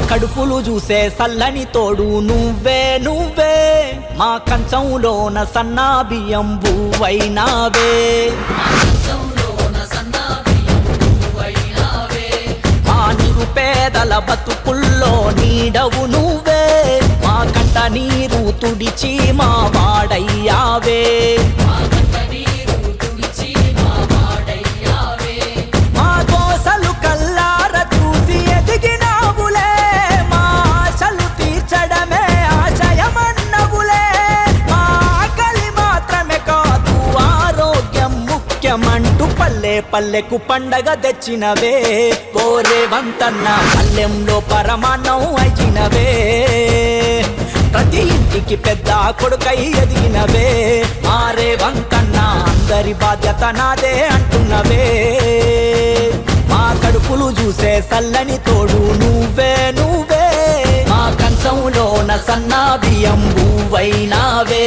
కడుపులు చూసే సల్లని తోడు నువ్వే నువ్వే. మా కంచంలోన సన్నా బియ్యం బువ్వైనావే. మా నిరుపేదల బతుకుల్లో నీడవు నువ్వే. మా కంట నీరు తుడిచి మా వాడయ్యావే. ముఖ్యమంటూ పల్లె పల్లెకు పండగ తెచ్చినవే. కోరే వంతన్న పల్లెంలో పరమాన్నం అయినవే ప్రతి ఇంటికి పెద్ద కొడుకై ఎదిగినవే. మారే వంతన్న అందరి బాధ్యత నాదే అంటున్నవే. మా కడుపులు చూసే సల్లని తోడు నువ్వే నువ్వే. మా కంచంలోన సన్నా బియ్యం బువ్వైనావే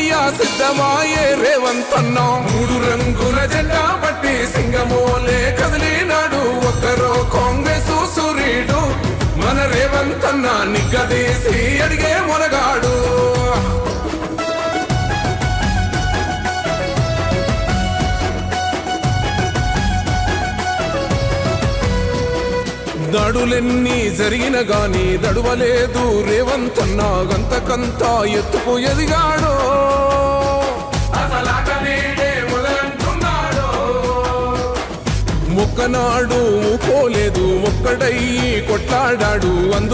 యుద్ధం సిద్ధమాయే రేవంత్ మూడు రంగుల జెండా పట్టి సింగమోలే కదిలినాడు. ఒక్కరో కాంగ్రెస్ సూరీడు మన రేవంత్ అన్న నిగ్గదీసి అడిగే మొనగా దడులెన్ని జరిగిన గాని దడువలేదు రేవంత్ గంతకంతా గంతకంత ఎత్తుకు ఎదిగాడో. మొక్కనాడు పోలేదు ఒక్కడయ్యి కొట్లాడాడు. అందు